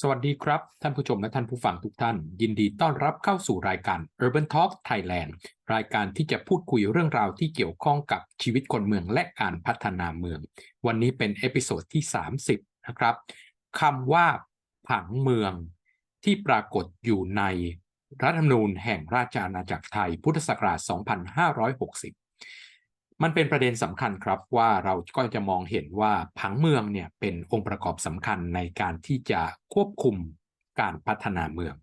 สวัสดีครับ ท่านผู้ชมและท่านผู้ฟังทุกท่าน ยินดีต้อนรับเข้าสู่รายการ Urban Talk Thailand รายการที่จะพูดคุยเรื่องราวที่เกี่ยวข้องกับชีวิตคนเมืองและการพัฒนาเมือง วันนี้เป็นเอพิโซดที่ 30 นะครับคำว่าผังเมืองที่ปรากฏอยู่ในรัฐธรรมนูญแห่งราชอาณาจักรไทยพุทธศักราช 2560 มันเป็นประเด็นสำคัญครับว่าเราก็จะมองเห็นว่าผังเมืองเนี่ยเป็นองค์ประกอบสำคัญในการที่จะควบคุมการพัฒนาเมือง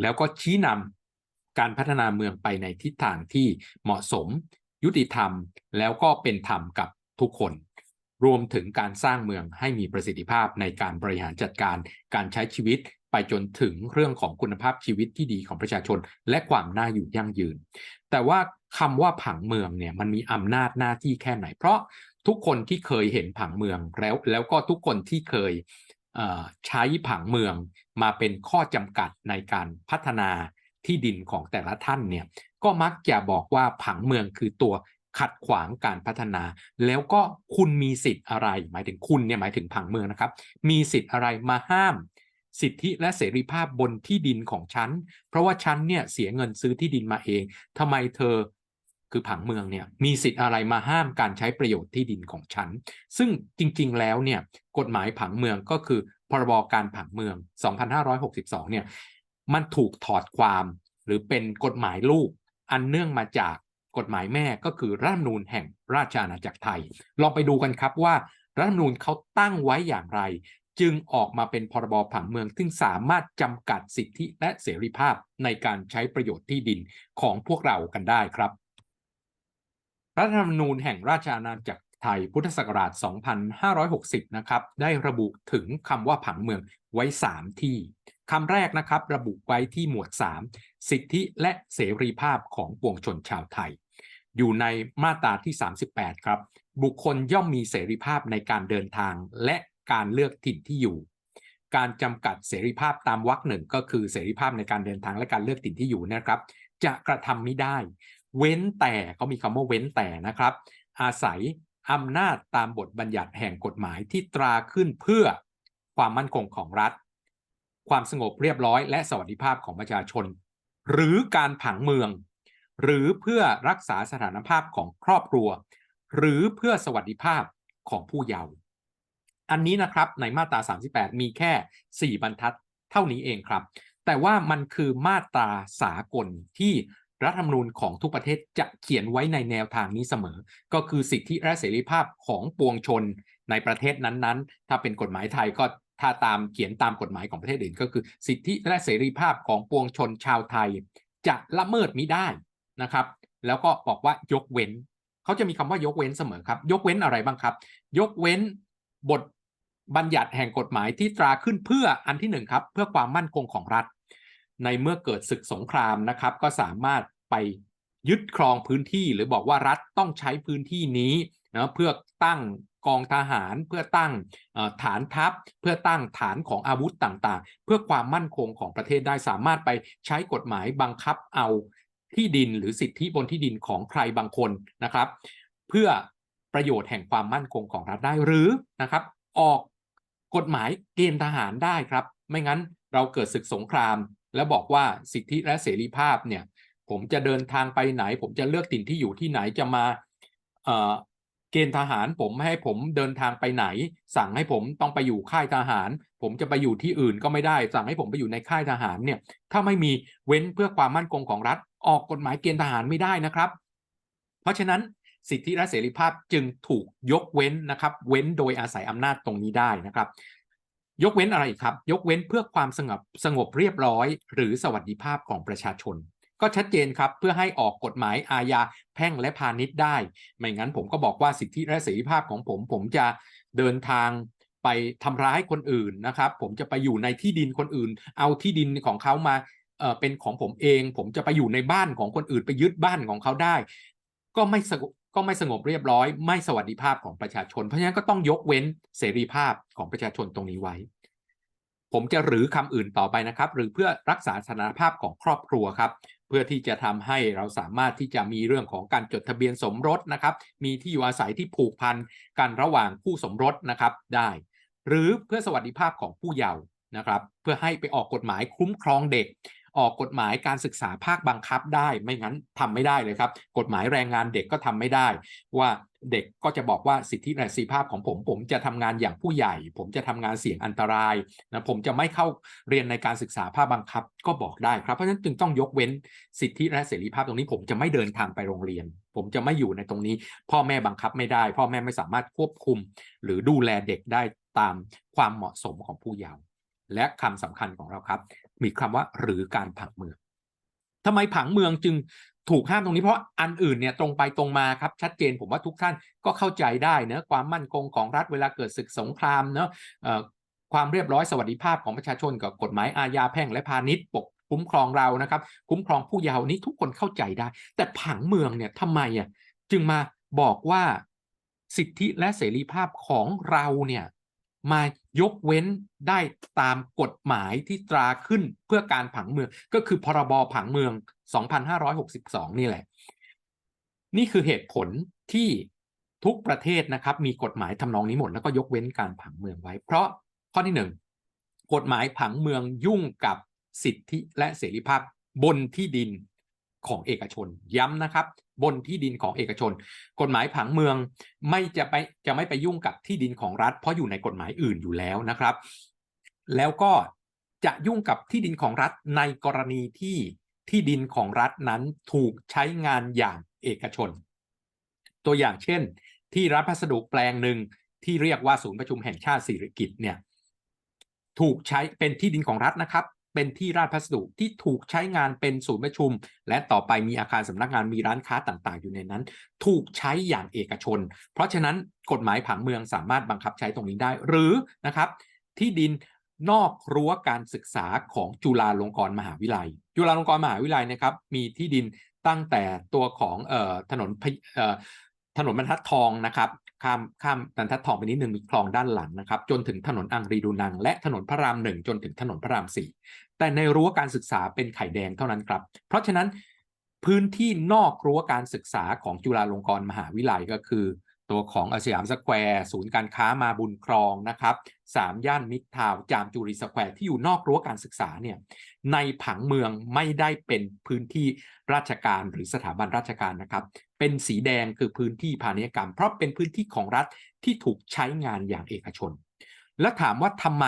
แล้วก็ชี้นำการพัฒนาเมืองไปในทิศทางที่เหมาะสม ยุติธรรม แล้วก็เป็นธรรมกับทุกคน รวมถึงการสร้างเมืองให้มีประสิทธิภาพในการบริหารจัดการการใช้ชีวิต ไปจนถึงเรื่องของคุณภาพชีวิตที่ดีของประชาชน และความน่าอยู่ยั่งยืน แต่ว่าคำว่าผังเมืองเนี่ยมันมีอำนาจหน้าที่แค่ไหน เพราะทุกคนที่เคยเห็นผังเมืองแล้วแล้วก็ทุกคนที่เคยใช้ผังเมืองมาเป็นข้อจำกัดในการพัฒนาที่ดินของแต่ละท่านเนี่ยก็มักจะบอกว่าผังเมืองคือตัวขัดขวางการพัฒนา แล้วก็คุณมีสิทธิ์อะไร หมายถึงคุณเนี่ยหมายถึงผังเมืองนะครับ มีสิทธิ์อะไรมาห้าม สิทธิและเสรีภาพบนที่ดินของฉัน เพราะว่าฉันเนี่ยเสียเงินซื้อที่ดินมาเองทำไมเธอคือผังเมืองเนี่ยมีสิทธิ์อะไรมาห้ามการใช้ประโยชน์ที่ดินของฉัน ซึ่งจริงๆแล้วเนี่ยกฎหมายผังเมืองก็คือ พรบการผังเมือง 2562 เนี่ยมันถูกถอดความหรือเป็นกฎหมายลูกอันเนื่องมาจากกฎหมายแม่ก็คือรัฐธรรมนูญแห่งราชอาณาจักรไทย ลองไปดูกันครับว่ารัฐธรรมนูญเขาตั้งไว้อย่างไร จึงออกมาเป็นพรบผังเมือง ซึ่งสามารถจำกัดสิทธิและเสรีภาพในการใช้ประโยชน์ที่ดินของพวกเรากันได้ครับ รัฐธรรมนูญแห่งราชอาณาจักรไทยพุทธศักราช 2560 นะครับ ได้ระบุถึงคำว่าผังเมืองไว้ 3 ที่คำแรกนะครับ ระบุไว้ที่หมวด 3 สิทธิและเสรีภาพของปวงชนชาวไทย อยู่ในมาตราที่ 38 ครับ บุคคลย่อมมีเสรีภาพในการเดินทางและ การเลือกถิ่นที่อยู่ การจำกัดเสรีภาพตามวรรคหนึ่งก็คือเสรีภาพในการเดินทางและการเลือกถิ่นที่อยู่นะครับ จะกระทำไม่ได้ เว้นแต่เขามีคำว่าเว้นแต่นะครับ อาศัยอำนาจตามบทบัญญัติแห่งกฎหมายที่ตราขึ้นเพื่อความมั่นคงของรัฐ ความสงบเรียบร้อยและสวัสดิภาพของประชาชน หรือการผังเมือง หรือเพื่อรักษาสถานภาพของครอบครัว หรือเพื่อสวัสดิภาพของผู้เยาว์ อันนี้นะครับในมาตรา 38 มีแค่ 4 บรรทัดเท่านี้เองครับ แต่ว่ามันคือมาตราสากลที่รัฐธรรมนูญของทุกประเทศจะเขียนไว้ในแนวทางนี้เสมอ ก็คือสิทธิและเสรีภาพของปวงชนในประเทศนั้นๆ ถ้าเป็นกฎหมายไทยก็ถ้าตามเขียนตามกฎหมายของประเทศอื่น ก็คือสิทธิและเสรีภาพของปวงชนชาวไทย จะละเมิดมิได้นะครับ แล้วก็บอกว่ายกเว้น เขาจะมีคำว่ายกเว้นเสมอครับ ยกเว้นอะไรบ้างครับ ยกเว้น บทบัญญัติแห่งกฎหมายที่ตราขึ้นเพื่ออันที่หนึ่งครับเพื่อความมั่นคงของรัฐ ในเมื่อเกิดศึกสงครามนะครับ ก็สามารถไปยึดครองพื้นที่หรือบอกว่ารัฐต้องใช้พื้นที่นี้นะเพื่อตั้งกองทหารเพื่อตั้งฐานทัพ เพื่อตั้งฐานของอาวุธต่างๆ เพื่อความมั่นคงของประเทศได้สามารถไปใช้กฎหมายบังคับเอาที่ดินหรือสิทธิบนที่ดินของใครบางคนนะครับ เพื่อ ประโยชน์แห่งความมั่นคงของรัฐได้หรือนะครับ ออกกฎหมายเกณฑ์ทหารได้ครับ ไม่งั้นเราเกิดศึกสงคราม แล้วบอกว่าสิทธิและเสรีภาพเนี่ย ผมจะเดินทางไปไหน ผมจะเลือกถิ่นที่อยู่ที่ไหนจะมาเเกณฑ์ทหารผมไม่ให้ผมเดินทางไปไหน สั่งให้ผมต้องไปอยู่ค่ายทหาร ผมจะไปอยู่ที่อื่นก็ไม่ได้ สั่งให้ผมไปอยู่ในค่ายทหารเนี่ย ถ้าไม่มีเว้นเพื่อความมั่นคงของรัฐ ออกกฎหมายเกณฑ์ทหารไม่ได้นะครับ เพราะฉะนั้น สิทธิและเสรีภาพจึงถูกยกเว้นนะครับ เว้นโดยอาศัยอำนาจตรงนี้ได้นะครับ ยกเว้นอะไรครับ ยกเว้นเพื่อความสงบสงบเรียบร้อย หรือสวัสดิภาพของประชาชน ก็ชัดเจนครับเพื่อให้ออกกฎหมายอาญาแพ่งและพาณิชย์ได้ ไม่งั้นผมก็บอกว่าสิทธิและเสรีภาพของผม ผมจะเดินทางไปทำร้ายคนอื่นนะครับ ผมจะไปอยู่ในที่ดินคนอื่น เอาที่ดินของเขามาเออเป็นของผมเอง ผมจะไปอยู่ในบ้านของคนอื่นไปยึดบ้านของเขาได้ ก็ไม่ส ก็ไม่สงบเรียบร้อย ไม่สวัสดิภาพของประชาชน เพราะฉะนั้นก็ต้องยกเว้นเสรีภาพของประชาชนตรงนี้ไว้ ผมจะหรือคำอื่นต่อไปนะครับ หรือเพื่อรักษาสถานภาพของครอบครัวครับ เพื่อที่จะทำให้เราสามารถที่จะมีเรื่องของการจดทะเบียนสมรสนะครับ มีที่อยู่อาศัยที่ผูกพันกันระหว่างคู่สมรสนะครับได้ หรือเพื่อสวัสดิภาพของผู้เยาว์นะครับ เพื่อให้ไปออกกฎหมายคุ้มครองเด็ก ออกกฎหมายการศึกษาภาคบังคับได้ ไม่งั้นทำไม่ได้เลยครับ กฎหมายแรงงานเด็กก็ทำไม่ได้ ว่าเด็กก็จะบอกว่าสิทธิและเสรีภาพของผม ผมจะทำงานอย่างผู้ใหญ่ ผมจะทำงานเสี่ยงอันตรายนะผมจะไม่เข้าเรียนในการศึกษาภาคบังคับก็บอกได้ครับ เพราะฉะนั้นจึงต้องยกเว้นสิทธิและเสรีภาพตรงนี้ ผมจะไม่เดินทางไปโรงเรียน ผมจะไม่อยู่ในตรงนี้ พ่อแม่บังคับไม่ได้ พ่อแม่ไม่สามารถควบคุม หรือดูแลเด็กได้ตามความเหมาะสมของผู้เยาว์ และคำสำคัญของเราครับ มีคำว่าหรือการผังเมืองทำไมผังเมืองจึงถูกห้ามตรงนี้เพราะอันอื่นเนี่ยตรงไปตรงมาครับชัดเจนผมว่าทุกท่านก็เข้าใจได้เนะความมั่นคงของรัฐเวลาเกิดศึกสงครามเนะความเรียบร้อยสวัสดิภาพของประชาชนกับกฎหมายอาญาแพ่งและพาณิชย์ปกคุ้มครองเรานะครับ คุ้มครองผู้เยาว์นี้ทุกคนเข้าใจได้ แต่ผังเมืองเนี่ยทำไมอะจึงมาบอกว่าสิทธิและเสรีภาพของเราเนี่ย มายกเว้นได้ตามกฎหมายที่ตราขึ้นเพื่อการผังเมือง ก็คือพรบผังเมือง 2562 นี่แหละ นี่คือเหตุผลที่ทุกประเทศนะครับ มีกฎหมายทำนองนี้หมด แล้วก็ยกเว้นการผังเมืองไว้ เพราะข้อที่หนึ่งกฎหมายผังเมืองยุ่งกับสิทธิและเสรีภาพบนที่ดิน ของเอกชน ย้ำนะครับ บนที่ดินของเอกชน กฎหมายผังเมืองไม่จะไปจะไม่ไปยุ่งกับที่ดินของรัฐ เพราะอยู่ในกฎหมายอื่นอยู่แล้วนะครับ แล้วก็จะยุ่งกับที่ดินของรัฐในกรณีที่ที่ดินของรัฐนั้นถูกใช้งานอย่างเอกชน ตัวอย่างเช่น ที่รัฐพัสดุแปลงหนึ่งที่เรียกว่าศูนย์ประชุมแห่งชาติสิริกิตเนี่ยถูกใช้เป็นที่ดินของรัฐนะครับ เป็นที่ราชพัสดุที่ถูกใช้งานเป็นศูนย์ประชุม และต่อไปมีอาคารสำนักงานมีร้านค้าต่างๆ อยู่ในนั้น ถูกใช้อย่างเอกชน เพราะฉะนั้นกฎหมายผังเมืองสามารถบังคับใช้ตรงนี้ได้ หรือนะครับ ที่ดินนอกรั้วการศึกษาของจุฬาลงกรณ์มหาวิทยาลัย จุฬาลงกรณ์มหาวิทยาลัยนะครับ มีที่ดินตั้งแต่ตัวของออถนนถนนบรรทัดทองนะครับข้ามข้ามบรรทัดทองไปนิดนึงมีคลองด้านหลังนะครับ จนถึงถนนอังรีดูนัง และถนนพระรามหนึ่งจนถึงถนนพระรามสี่ แต่ในรั้วการศึกษาเป็นไข่แดงเท่านั้นครับ เพราะฉะนั้นพื้นที่นอกรั้วการศึกษาของจุฬาลงกรณ์มหาวิทยาลัยก็คือ ตัวของอาสยามสแควร์ศูนย์การค้ามาบุญครองนะครับสามย่านมิตรทาวจามจุรีสแควร์ที่อยู่นอกรั้วการศึกษาเนี่ยในผังเมืองไม่ได้เป็นพื้นที่ราชการหรือสถาบันราชการนะครับ เป็นสีแดงคือพื้นที่พาณิชยกรรม เพราะเป็นพื้นที่ของรัฐที่ถูกใช้งานอย่างเอกชน และถามว่าทำไม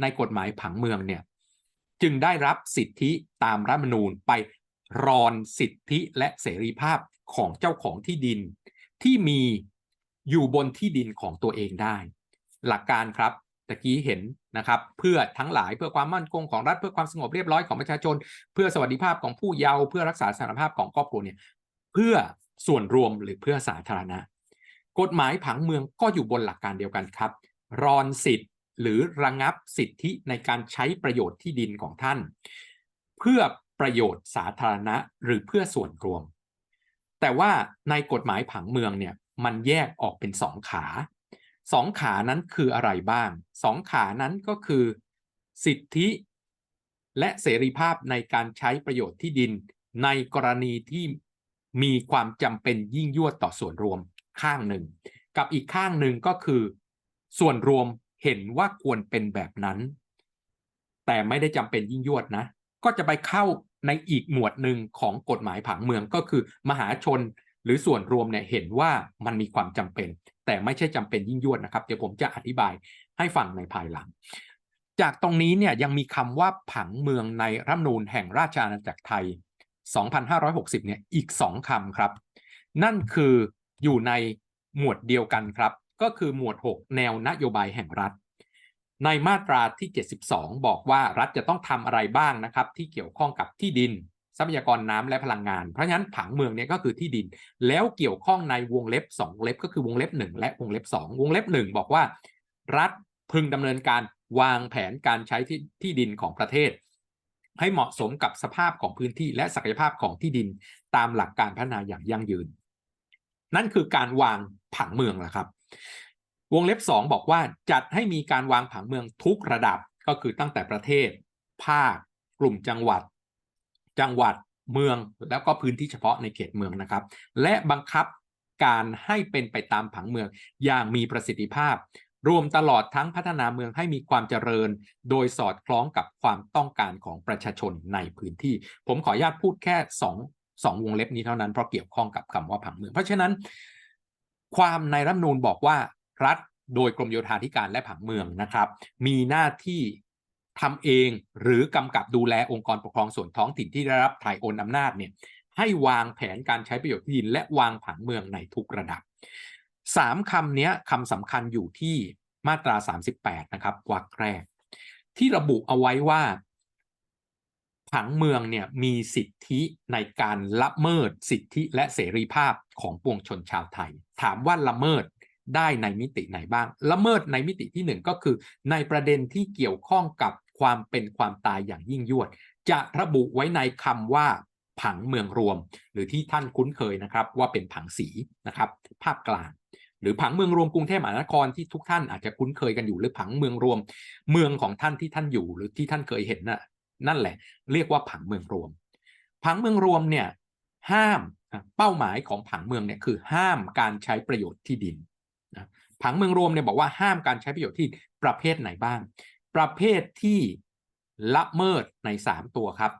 ในกฎหมายผังเมืองเนี่ย จึงได้รับสิทธิตามรัฐมนูญไปรอนสิทธิและเสรีภาพของเจ้าของที่ดิน ที่มีอยู่บนที่ดินของตัวเองได้ หลักการครับตะกี้เห็นนะครับเพื่อทั้งหลายเพื่อความมั่นคงของรัฐเพื่อความสงบเรียบร้อยของประชาชน เพื่อสวัสดิภาพของผู้เยาว์เพื่อรักษาสถานภาพของครอบครัวเนี่ยเพื่อส่วนรวมหรือเพื่อสาธารณะ กฎหมายผังเมืองก็อยู่บนหลักการเดียวกันครับ รอนสิทธิ หรือระงับสิทธิในการใช้ประโยชน์ที่ดินของท่าน เพื่อประโยชน์สาธารณะหรือเพื่อส่วนรวม แต่ว่าในกฎหมายผังเมืองเนี่ยมันแยกออกเป็นสองขาสองขานั้นคืออะไรบ้างสองขานั้นก็คือ สิทธิ และเสรีภาพในการใช้ประโยชน์ที่ดิน ในกรณีที่มีความจำเป็นยิ่งยวดต่อส่วนรวมข้างหนึ่ง กับอีกข้างหนึ่งก็คือ ส่วนรวม เห็นว่าควรเป็นแบบนั้น แต่ไม่ได้จำเป็นยิ่งยวดนะ ก็จะไปเข้าในอีกหมวดหนึ่งของกฎหมายผังเมืองก็คือ มหาชนหรือส่วนรวมเนี่ยเห็นว่ามันมีความจำเป็น แต่ไม่ใช่จำเป็นยิ่งยวดนะครับ เดี๋ยวผมจะอธิบายให้ฟังในภายหลัง จากตรงนี้เนี่ยยังมีคำว่าผังเมืองในรัฐนูญแห่งราชอาณาจักรไทย 2560 เนี่ยอีกสองคำครับ นั่นคืออยู่ในหมวดเดียวกันครับ ก็คือหมวด 6 แนวนโยบายแห่งรัฐ ในมาตราที่ 72 บอกว่ารัฐจะต้องทำอะไรบ้างนะครับ ที่เกี่ยวข้องกับที่ดิน ทรัพยากรน้ำและพลังงาน เพราะฉะนั้นผังเมืองเนี่ยก็คือที่ดิน แล้วเกี่ยวข้องในวงเล็บ 2 เล็บ ก็คือวงเล็บ 1 และวงเล็บ 2 วงเล็บ 1 บอกว่า รัฐพึงดำเนินการวางแผนการใช้ที่ที่ดินของประเทศ ให้เหมาะสมกับสภาพของพื้นที่และศักยภาพของที่ดินตามหลักการพัฒนาอย่างยั่งยืน นั่นคือการวางผังเมืองแหละครับ วงเล็บ 2 บอกว่าจัดให้มีการวางผังเมืองทุกระดับก็คือตั้งแต่ประเทศ ภาค กลุ่มจังหวัด จังหวัดเมืองแล้วก็พื้นที่เฉพาะในเขตเมืองนะครับ และบังคับการให้เป็นไปตามผังเมืองอย่างมีประสิทธิภาพ รวมตลอดทั้งพัฒนาเมืองให้มีความเจริญ โดยสอดคล้องกับความต้องการของประชาชนในพื้นที่ ผมขออนุญาตพูดแค่สองสองวงเล็บนี้เท่านั้นเพราะเกี่ยวข้องกับคำว่าผังเมือง เพราะฉะนั้น ความในรัฐมนูญบอกว่ารัฐโดยกรมโยธาธิการและผังเมืองนะครับ มีหน้าที่ทำเองหรือกำกับดูแลองค์กรปกครองส่วนท้องถิ่นที่ได้รับถ่ายโอนอำนาจเนี่ยให้วางแผนการใช้ประโยชน์ที่ดินและวางผังเมืองในทุกระดับสามคำนี้คำสำคัญอยู่ที่มาตรา 38 นะครับวรรคแรก ที่ระบุเอาไว้ว่า ผังเมืองเนี่ยมีสิทธิในการละเมิดสิทธิและเสรีภาพของปวงชนชาวไทย ถามว่าละเมิดได้ในมิติไหนบ้าง ละเมิดในมิติที่หนึ่งก็คือ ในประเด็นที่เกี่ยวข้องกับความเป็นความตายอย่างยิ่งยวด จะระบุไว้ในคำว่าผังเมืองรวม หรือที่ท่านคุ้นเคยนะครับว่าเป็นผังสีนะครับภาพกลางหรือผังเมืองรวมกรุงเทพมหานครที่ทุกท่านอาจจะคุ้นเคยกันอยู่หรือผังเมืองรวม เมืองของท่านที่ท่านอยู่หรือที่ท่านเคยเห็นน่ะ นั่นแหละ เรียกว่าผังเมืองรวม ผังเมืองรวมเนี่ยห้ามเป้าหมายของผังเมืองเนี่ยคือห้ามการใช้ประโยชน์ที่ดินผังเมืองรวมเนี่ยบอกว่าห้ามการใช้ประโยชน์ที่ประเภทไหนบ้าง ประเภทที่ละเมิดใน 3 ตัวครับ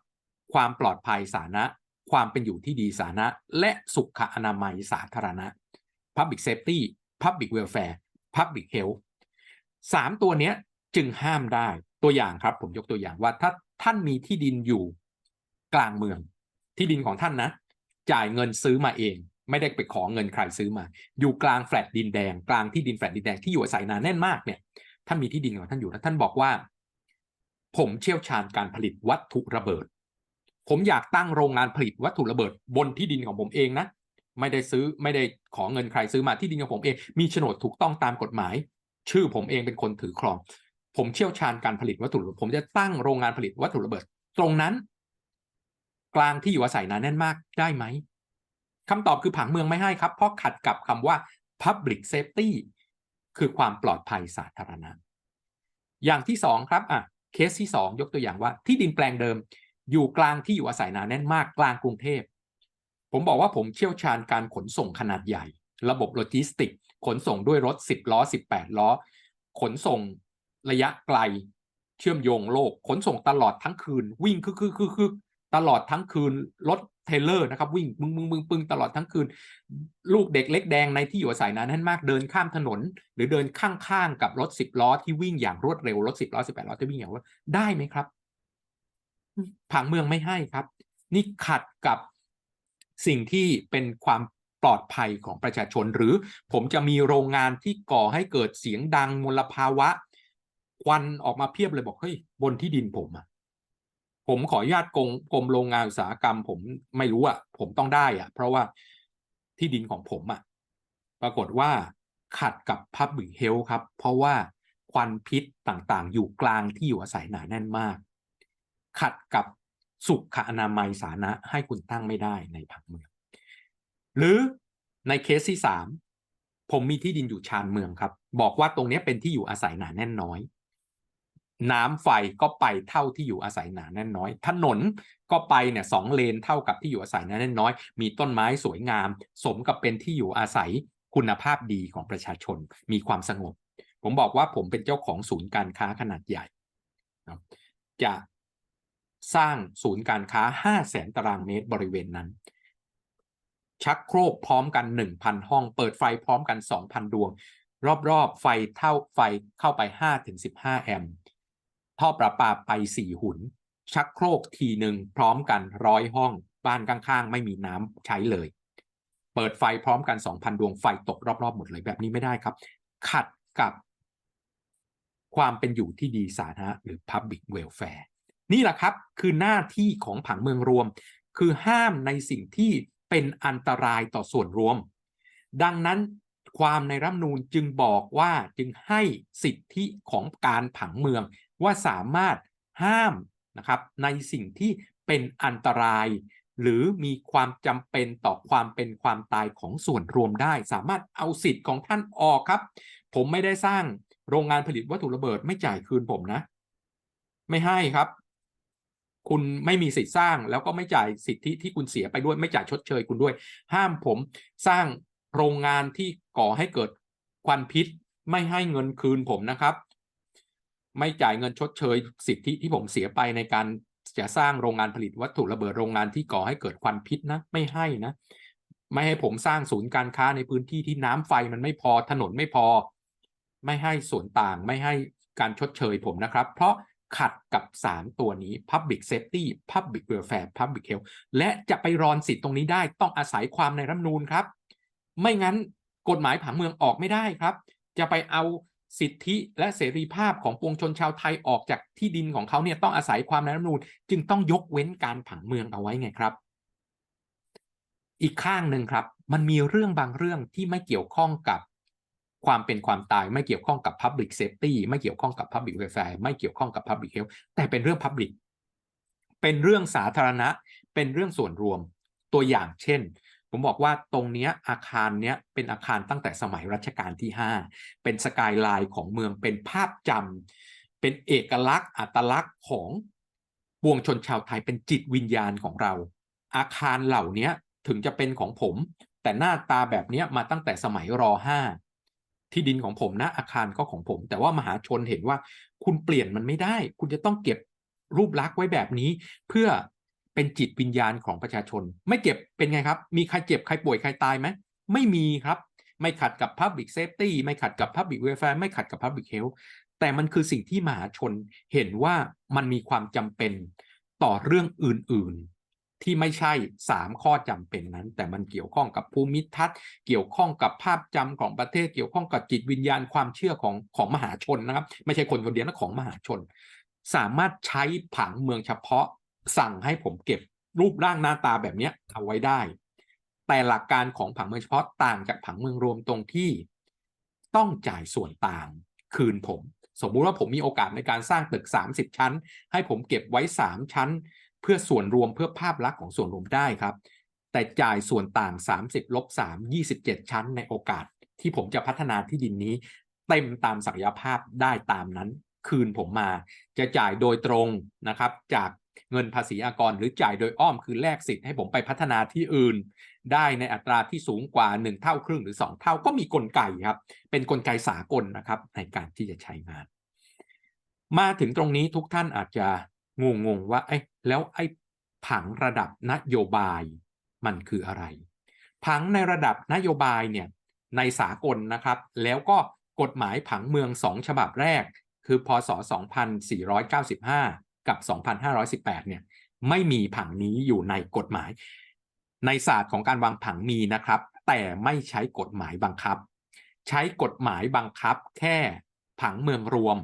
ความปลอดภัยสาธารณะ ความเป็นอยู่ที่ดีสาธารณะ และสุขอนามัยสาธารณะ Public Safety Public Welfare Public Health สามตัวเนี้ยจึงห้ามได้ ตัวอย่างครับ ผมยกตัวอย่างว่าถ้าท่านมีที่ดินอยู่กลางเมือง ที่ดินของท่านนะ จ่ายเงินซื้อมาเอง ไม่ได้ไปขอเงินใครซื้อมา อยู่กลางแฟลตดินแดง กลางที่ดินแฟลตดินแดงที่อยู่อาศัยหนาแน่นมากเนี่ยท่านมีที่ดินของท่านอยู่แล้วท่านบอกว่า ผมเชี่ยวชาญการผลิตวัตถุระเบิด ผมอยากตั้งโรงงานผลิตวัตถุระเบิด บนที่ดินของผมเองนะไม่ได้ซื้อไม่ได้ขอเงินใครซื้อมาที่ดินของผมเอง มีโฉนดถูกต้องตามกฎหมาย ชื่อผมเองเป็นคนถือครอง ผมเชี่ยวชาญการผลิตวัตถุระเบิดผมจะตั้งโรงงานผลิตวัตถุระเบิด ตรงนั้น กลางที่อยู่อาศัยหนาแน่นมากได้ไหมคำตอบคือผังเมืองไม่ให้ครับ เพราะขัดกับคำว่า public safety คือความปลอดภัยสาธารณะ อย่างที่สองครับอะเคสที่สองยกตัวอย่างว่า ที่ดินแปลงเดิม อยู่กลางที่อยู่อาศัยหนาแน่นมากกลางกรุงเทพ ผมบอกว่าผมเชี่ยวชาญการขนส่งขนาดใหญ่ ระบบโลจิสติก ขนส่งด้วยรถ 10 ล้อ 18 ล้อ ขนส่ง ระยะไกล เชื่อมโยงโลก ขนส่งตลอดทั้งคืน วิ่งคือคือคือคือตลอดทั้งคืน รถเทเลอร์นะครับ วิ่งมึงมึงมึงปึงตลอดทั้งคืน ลูกเด็กเล็กแดงในที่อยู่อาศัยนั้นมากเดินข้ามถนน หรือเดินข้างๆกับรถสิบล้อที่วิ่งอย่างรวดเร็วรถสิบล้อสิบแปดล้อที่วิ่งอย่างรวดได้ไหมครับผังเมืองไม่ให้ครับ นี่ขัดกับสิ่งที่เป็นความปลอดภัยของประชาชน หรือผมจะมีโรงงานที่ก่อให้เกิดเสียงดังมลภาวะ ควันออกมาเพียบเลยบอกเฮ้ยบนที่ดินผมอะผมขออนุญาตกรมกรมโรงงานอุตสาหกรรม ผมไม่รู้อะผมต้องได้อะเพราะว่าที่ดินของผมอะปรากฏว่าขัดกับ Public Health ครับ เพราะว่าควันพิษต่างๆ อยู่กลางที่อยู่อาศัยหนาแน่นมาก ขัดกับสุขอนามัยสาธารณะให้คุณตั้งไม่ได้ในผังเมือง หรือในเคสที่สามผมมีที่ดินอยู่ชานเมืองครับ บอกว่าตรงนี้เป็นที่อยู่อาศัยหนาแน่นน้อย น้ำไฟก็ไปเท่าที่อยู่อาศัยหนาแน่นน้อย ถนนก็ไปเนี่ยสองเลนเท่ากับที่อยู่อาศัยหนาแน่นน้อย มีต้นไม้สวยงาม สมกับเป็นที่อยู่อาศัยคุณภาพดีของประชาชน มีความสงบ ผมบอกว่าผมเป็นเจ้าของศูนย์การค้าขนาดใหญ่ จะสร้างศูนย์การค้า 5 0 0แสนตารางเมตรบริเวณนั้น ชักโครกพร้อมกัน 1,000 ห้อง เปิดไฟพร้อมกัน 2,000 ดวง รอบๆ ไฟเท่าไฟเข้าไป 5-15 แอมป์ ท่อประปาไป4หุน ชักโครกทีหนึ่งพร้อมกันร้อยห้อง บ้านข้างๆ ไม่มีน้ำใช้เลย เปิดไฟพร้อมกัน2,000ดวงไฟตกรอบๆหมดเลยแบบนี้ไม่ได้ครับ ขัดกับความเป็นอยู่ที่ดีสาธารณะหรือ Public Welfare นี่แหละครับคือหน้าที่ของผังเมืองรวม คือห้ามในสิ่งที่เป็นอันตรายต่อส่วนรวม ดังนั้นความในรัฐนูญจึงบอกว่าจึงให้สิทธิของการผังเมือง ว่าสามารถห้ามนะครับในสิ่งที่เป็นอันตราย หรือมีความจำเป็นต่อความเป็นความตายของส่วนรวมได้ สามารถเอาสิทธิ์ของท่านออกครับ ผมไม่ได้สร้างโรงงานผลิตวัตถุระเบิดไม่จ่ายคืนผมนะ ไม่ให้ครับ คุณไม่มีสิทธิ์สร้างแล้วก็ไม่จ่ายสิทธิที่คุณเสียไปด้วยไม่จ่ายชดเชยคุณด้วย ห้ามผมสร้างโรงงานที่ก่อให้เกิดควันพิษ ไม่ให้เงินคืนผมนะครับ ไม่จ่ายเงินชดเชยสิทธิที่ผมเสียไปในการจะสร้างโรงงานผลิตวัตถุระเบิดโรงงานที่ก่อให้เกิดควันพิษนะ ไม่ให้นะ ไม่ให้ผมสร้างศูนย์การค้าในพื้นที่ที่น้ำไฟมันไม่พอถนนไม่พอ ไม่ให้ส่วนต่างไม่ให้การชดเชยผมนะครับ เพราะขัดกับ 3 ตัวนี้ Public Safety Public Welfare Public Health และจะไปรอนสิทธิ์ตรงนี้ได้ต้องอาศัยความในรัฐนูญครับ ไม่งั้นกฎหมายผังเมืองออกไม่ได้ครับ จะไปเอา สิทธิและเสรีภาพของปวงชนชาวไทยออกจากที่ดินของเขาเนี่ยต้องอาศัยความในรัฐธรรมนูญจึงต้องยกเว้นการผังเมืองเอาไว้ไงครับ อีกข้างหนึ่งครับ มันมีเรื่องบางเรื่องที่ไม่เกี่ยวข้องกับความเป็นความตายไม่เกี่ยวข้องกับ Public Safety ไม่เกี่ยวข้องกับ Public Welfare ไม่เกี่ยวข้องกับ Public Health แต่เป็นเรื่อง Public เป็นเรื่องสาธารณะ เป็นเรื่องส่วนรวมตัวอย่างเช่น ผมบอกว่าตรงเนี้ยอาคารเนี้ยเป็นอาคารตั้งแต่สมัยรัชกาลที่ 5 เป็นสกายไลน์ของเมืองเป็นภาพจำเป็นเอกลักษณ์อัตลักษณ์ของปวงชนชาวไทยเป็นจิตวิญญาณของเรา อาคารเหล่านี้ถึงจะเป็นของผม แต่หน้าตาแบบนี้มาตั้งแต่สมัยร5ที่ดินของผมนะอาคารก็ของผม แต่ว่ามหาชนเห็นว่าคุณเปลี่ยนมันไม่ได้ คุณจะต้องเก็บรูปลักษณ์ไว้แบบนี้ เพื่อ เป็นจิตวิญญาณของประชาชน ไม่เก็บเป็นไงครับ มีใครเจ็บใครป่วยใครตายไหมไม่มีครับ ไม่ขัดกับ Public Safety ไม่ขัดกับ Public Welfare ไม่ขัดกับ Public Health แต่มันคือสิ่งที่มหาชนเห็นว่ามันมีความจำเป็นต่อเรื่องอื่นๆ ที่ไม่ใช่ 3 ข้อจำเป็นนั้น แต่มันเกี่ยวข้องกับภูมิทัศน์ เกี่ยวข้องกับภาพจำของประเทศ เกี่ยวข้องกับจิตวิญญาณความเชื่อของของมหาชนนะครับ ไม่ใช่คนคนเดียวนะของมหาชน สามารถใช้ผังเมืองเฉพาะ สั่งให้ผมเก็บรูปร่างหน้าตาแบบนี้เอาไว้ได้ แต่หลักการของผังเมืองเฉพาะต่างจากผังเมืองรวมตรงที่ต้องจ่ายส่วนต่างคืนผม สมมุติว่าผมมีโอกาสในการสร้างตึก 30 ชั้น ให้ผมเก็บไว้ 3 ชั้น เพื่อส่วนรวมเพื่อภาพลักษณ์ของส่วนรวมได้ครับ แต่จ่ายส่วนต่าง 30ลบ3 27 ชั้นในโอกาสที่ผมจะพัฒนาที่ดินนี้ เต็มตามศักยภาพได้ตามนั้นคืนผมมา จะจ่ายโดยตรงนะครับ จาก เงินภาษีอากรหรือจ่ายโดยอ้อมคือแลกสิทธิ์ให้ผมไปพัฒนาที่อื่น ได้ในอัตราที่สูงกว่า 1 เท่าครึ่งหรือ 2 เท่าก็มีกลไกครับ เป็นนกลไกสากลนะครับในการที่จะใช้งาน มาถึงตรงนี้ทุกท่านอาจจะงงงว่าไอ้แล้วไอ้ผังระดับนโยบายมันคืออะไร ผังในระดับนโยบายเนี่ยในสากลนะครับ แล้วก็กฎหมายผังเมืองสองฉบับแรก คือพศ 2495 กับ 2518 เนี่ยไม่มีผังนี้อยู่ในกฎหมาย ในศาสตร์ของการวางผังมีนะครับ แต่ไม่ใช้กฎหมายบังคับ ใช้กฎหมายบังคับ แค่ผังเมืองรวม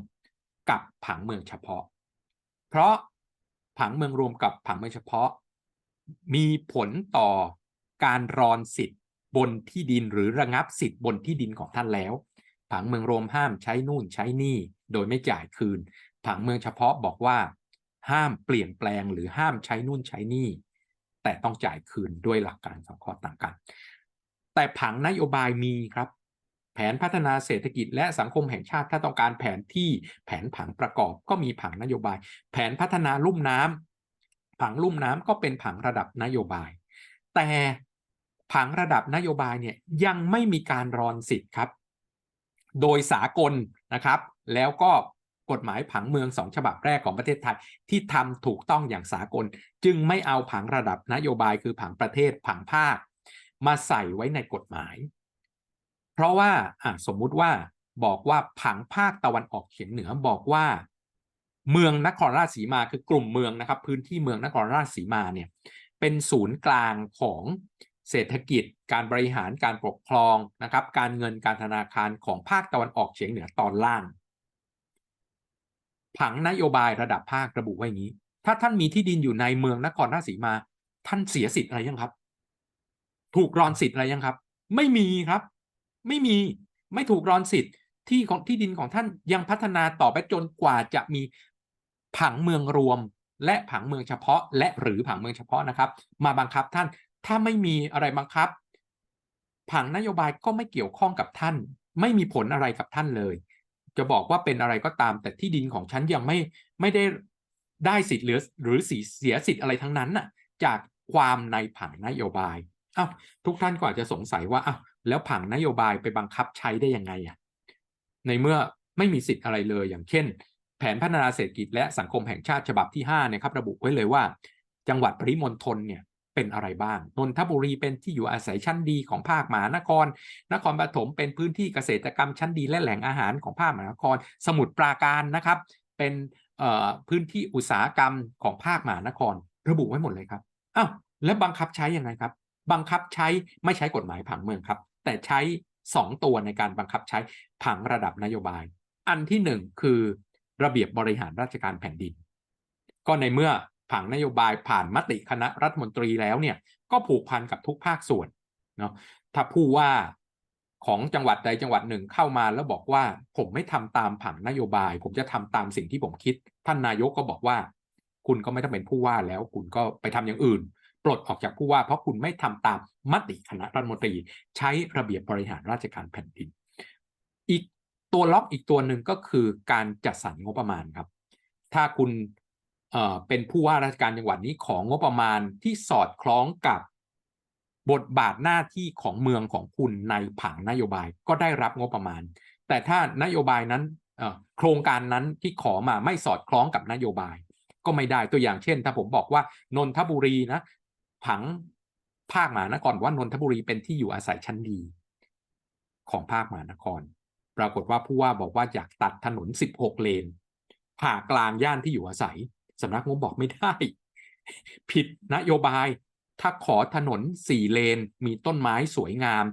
กับผังเมืองเฉพาะ เพราะผังเมืองรวมกับผังเมืองเฉพาะ มีผลต่อการรอนสิทธิ์บนที่ดินหรือระงับสิทธิ์บนที่ดินของท่านแล้ว ผังเมืองรวมห้ามใช้นู่นใช้นี่โดยไม่จ่ายคืน ผังเมืองเฉพาะบอกว่า ห้ามเปลี่ยนแปลงหรือห้ามใช้นู่นใช้นี่ แต่ต้องจ่ายคืนด้วยหลักการสองข้อต่างกัน แต่ผังนโยบายมีครับ แผนพัฒนาเศรษฐกิจและสังคมแห่งชาติถ้าต้องการแผนที่แผนผังประกอบก็มีผังนโยบาย แผนพัฒนาลุ่มน้ำผังลุ่มน้ำก็เป็นผังระดับนโยบาย แต่ผังระดับนโยบายเนี่ยยังไม่มีการรอนสิทธิ์ครับ โดยสากลนะครับ แล้วก็ กฎหมายผังเมืองสองฉบับแรกของประเทศไทย ที่ทำถูกต้องอย่างสากล จึงไม่เอาผังระดับนโยบายคือผังประเทศผังภาค มาใส่ไว้ในกฎหมาย เพราะว่าสมมุติว่าบอกว่าผังภาคตะวันออกเฉียงเหนือบอกว่า เมืองนครราชสีมาคือกลุ่มเมืองนะครับ พื้นที่เมืองนครราชสีมาเนี่ยเป็นศูนย์กลางของเศรษฐกิจ การบริหารการปกครองนะครับ การเงินการธนาคารของภาคตะวันออกเฉียงเหนือตอนล่าง ผังนโยบายระดับภาคระบุไว้อย่างนี้ ถ้าท่านมีที่ดินอยู่ในเมืองนครราชสีมา ท่านเสียสิทธิ์อะไรยังครับ ถูกรอนสิทธิ์อะไรยังครับ ไม่มีครับ ไม่มีไม่ถูกรอนสิทธิ์ที่ของที่ดินของท่านยังพัฒนาต่อไปจนกว่าจะมีผังเมืองรวม และผังเมืองเฉพาะ และหรือผังเมืองเฉพาะนะครับ มาบังคับท่านถ้าไม่มีอะไรบังคับ ผังนโยบายก็ไม่เกี่ยวข้องกับท่าน ไม่มีผลอะไรกับท่านเลย จะบอกว่าเป็นอะไรก็ตาม แต่ที่ดินของฉันยังไม่ไม่ได้ได้สิทธิ์หรือหรือเสียสิทธิ์อะไรทั้งนั้นน่ะ จากความในผังนโยบายอ้าวทุกท่านก็อาจจะสงสัยว่าอ้าวแล้วผังนโยบายไปบังคับใช้ได้ยังไงอะในเมื่อไม่มีสิทธิ์อะไรเลยอย่างเช่น แผนพัฒนาเศรษฐกิจและสังคมแห่งชาติฉบับที่5นะครับระบุไว้เลยว่า จังหวัดปริมณฑลเนี่ย เป็นอะไรบ้าง นนทบุรีเป็นที่อยู่อาศัยชั้นดีของภาคมหานคร นครปฐมเป็นพื้นที่เกษตรกรรมชั้นดีและแหล่งอาหารของภาคมหานคร สมุทรปราการนะครับ เป็นพื้นที่อุตสาหกรรมของภาคมหานคร ระบุไว้หมดเลยครับอ้าวแล้วบังคับใช้ยังไงครับ บังคับใช้ไม่ใช้กฎหมายผังเมืองครับ แต่ใช้ 2 ตัวในการบังคับใช้ผังระดับนโยบาย อันที่ 1 คือระเบียบ บริหารราชการแผ่นดิน ก็ในเมื่อ ผังนโยบายผ่านมติคณะรัฐมนตรีแล้วเนี่ยก็ผูกพันกับทุกภาคส่วนเนาะถ้าผู้ว่าของจังหวัดใดจังหวัดหนึ่งเข้ามาแล้วบอกว่าผมไม่ทำตามผังนโยบาย ผมจะทำตามสิ่งที่ผมคิด ท่านนายกก็บอกว่า คุณก็ไม่ต้องเป็นผู้ว่าแล้ว คุณก็ไปทำอย่างอื่น ปลดออกจากผู้ว่า เพราะคุณไม่ทำตามมติคณะรัฐมนตรี ใช้ระเบียบบริหารราชการแผ่นดิน อีกตัวล็อกอีกตัวหนึ่งก็คือการจัดสรรงบประมาณครับ ถ้าคุณ เป็นผู้ว่าราชการจังหวัดนี้ของงบประมาณที่สอดคล้องกับบทบาทหน้าที่ของเมืองของคุณในผังนโยบายก็ได้รับงบประมาณ แต่ถ้านโยบายนั้นโครงการนั้นที่ขอมาไม่สอดคล้องกับนโยบาย ก็ไม่ได้ตัวอย่างเช่น ถ้าผมบอกว่านนทบุรีนะ ผังภาคมหานครว่านนทบุรีเป็นที่อยู่อาศัยชั้นดี ของภาคมหานคร ปรากฏว่าผู้ว่าบอกว่าอยากตัดถนน 16 เลนผ่ากลางย่านที่อยู่อาศัย สำนักงบบอกไม่ได้ ผิดนโยบาย ถ้าขอถนนสี่เลน มีต้นไม้สวยงาม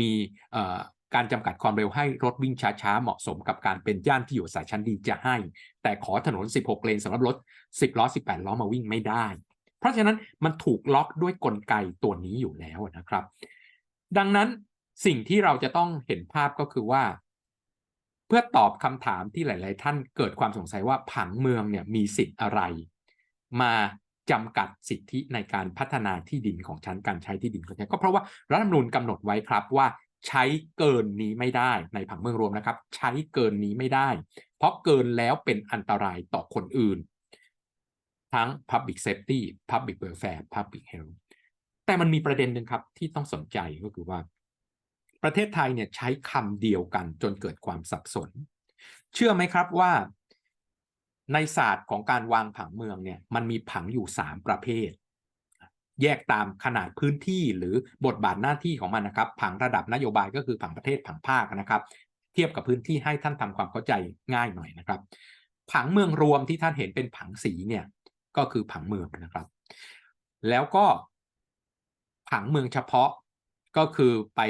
มีการจำกัดความเร็วให้รถวิ่งช้าๆ เหมาะสมกับการเป็นย่านที่อยู่สายชั้นดีจะให้ แต่ขอถนน 16 เลนสำหรับรถ 10 ล้อ 18 ล้อมาวิ่งไม่ได้ เพราะฉะนั้นมันถูกล็อกด้วยกลไกตัวนี้อยู่แล้วนะครับ ดังนั้นสิ่งที่เราจะต้องเห็นภาพก็คือว่า เพื่อตอบคำถามที่หลาย ๆ ท่านเกิดความสงสัยว่าผังเมืองเนี่ยมีสิทธิ์อะไร มาจำกัดสิทธิในการพัฒนาที่ดินของชั้นการใช้ที่ดินของฉันก็เพราะว่ารัฐธรรมนูญกำหนดไว้ครับว่าใช้เกินนี้ไม่ได้ในผังเมืองรวมนะครับ ใช้เกินนี้ไม่ได้ เพราะเกินแล้วเป็นอันตรายต่อคนอื่น ทั้ง Public Safety Public Welfare Public Health แต่มันมีประเด็นหนึ่งครับที่ต้องสนใจก็คือว่า ประเทศไทยเนี่ยใช้คำเดียวกันจนเกิดความสับสน เชื่อไหมครับว่า ในศาสตร์ของการวางผังเมืองเนี่ยมันมีผังอยู่ 3 ประเภท แยกตามขนาดพื้นที่หรือบทบาทหน้าที่ของมันนะครับ ผังระดับนโยบายก็คือผังประเทศผังภาคนะครับ เทียบกับพื้นที่ให้ท่านทำความเข้าใจง่ายหน่อยนะครับ ผังเมืองรวมที่ท่านเห็นเป็นผังสีเนี่ยก็คือผังเมืองนะครับ แล้วก็ผังเมืองเฉพาะก็คือไป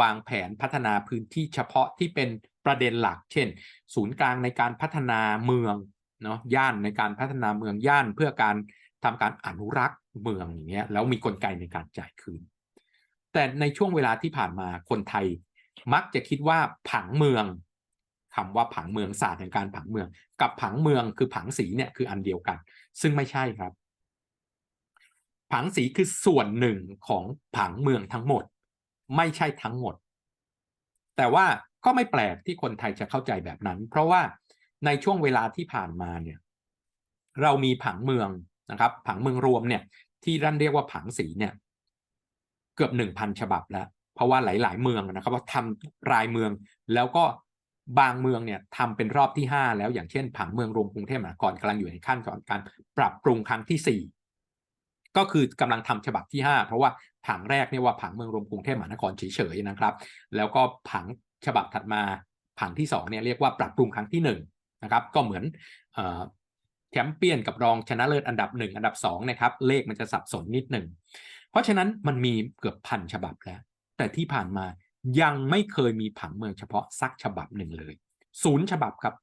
วางแผนพัฒนาพื้นที่เฉพาะที่เป็นประเด็นหลัก เช่น ศูนย์กลางในการพัฒนาเมืองเนาะย่านในการพัฒนาเมืองย่านเพื่อการทำการอนุรักษ์เมืองอย่างเงี้ยแล้วมีกลไกในการจ่ายคืน แต่ในช่วงเวลาที่ผ่านมาคนไทย มักจะคิดว่าผังเมืองคำว่าผังเมืองศาสตร์แห่งการผังเมือง กับผังเมืองคือผังสีเนี่ยคืออันเดียวกัน ซึ่งไม่ใช่ครับ ผังสีคือส่วนหนึ่งของผังเมืองทั้งหมด ไม่ใช่ทั้งหมด แต่ว่าก็ไม่แปลกที่คนไทยจะเข้าใจแบบนั้น เพราะว่าในช่วงเวลาที่ผ่านมาเนี่ย เรามีผังเมืองนะครับ ผังเมืองรวมเนี่ย ที่รันเรียกว่าผังสีเนี่ย เกือบหนึ่งพันฉบับแล้วเพราะว่าหลาย ๆ เมืองนะครับ ว่าทำรายเมืองแล้วก็บางเมืองเนี่ยทำเป็นรอบที่ 5 แล้วอย่างเช่น ผังเมืองรวมกรุงเทพมหานครกำลังอยู่ในขั้นตอนการปรับปรุงครั้งที่ 4 ก็คือกำลังทำฉบับที่ 5 เพราะว่า ผังแรกเนี่ยว่าผังเมืองรวมกรุงเทพมหานครเฉยๆนะครับ แล้วก็ผังฉบับถัดมาผังที่2เนี่ยเรียกว่าปรับปรุงครั้งที่1นะครับก็เหมือนแชมเปี้ยนกับรองชนะเลิศอันดับ 1 อันดับ2นะครับเลขมันจะสับสนนิดหนึ่งเพราะฉะนั้นมันมีเกือบพันฉบับแล้ว แต่ที่ผ่านมายังไม่เคยมีผังเมืองเฉพาะสักฉบับหนึ่งเลยศูนย์ฉบับครับ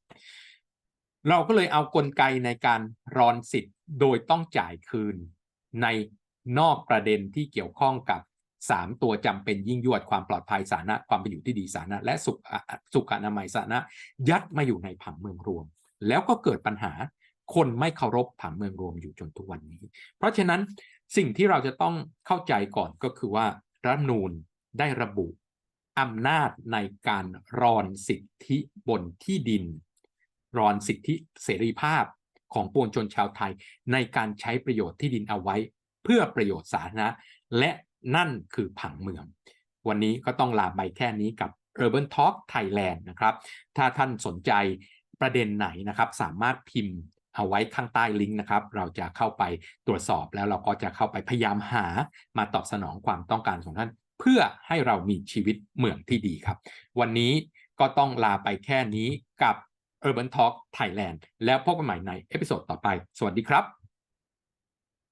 เราก็เลยเอากลไกในการรอนสิทธิ์โดยต้องจ่ายคืนใน นอกประเด็นที่เกี่ยวข้องกับ 3 ตัวจำเป็นยิ่งยวดความปลอดภัยสาธารณะความเป็นอยู่ที่ดีสาธารณะและสุขสุขอนามัยสาธารณะยัดมาอยู่ในผังเมืองรวม แล้วก็เกิดปัญหาคนไม่เคารพผังเมืองรวมอยู่จนทุกวันนี้ เพราะฉะนั้นสิ่งที่เราจะต้องเข้าใจก่อนก็คือว่ารัฐนูลได้ระบุอำนาจในการรอนสิทธิบนที่ดิน รอนสิทธิเสรีภาพของปวงชนชาวไทย ในการใช้ประโยชน์ที่ดินเอาไว้ เพื่อประโยชน์สาธารณะ และนั่นคือผังเมือง วันนี้ก็ต้องลาไปแค่นี้กับ Urban Talk Thailand นะครับ ถ้าท่านสนใจประเด็นไหนนะครับ สามารถพิมพ์เอาไว้ข้างใต้ลิงก์นะครับ เราจะเข้าไปตรวจสอบแล้วเราก็จะเข้าไปพยายามหามาตอบสนองความต้องการของท่าน เพื่อให้เรามีชีวิตเมืองที่ดีครับ วันนี้ก็ต้องลาไปแค่นี้กับ Urban Talk Thailand แล้วพบกันใหม่ในเอพิโซดต่อไป สวัสดีครับ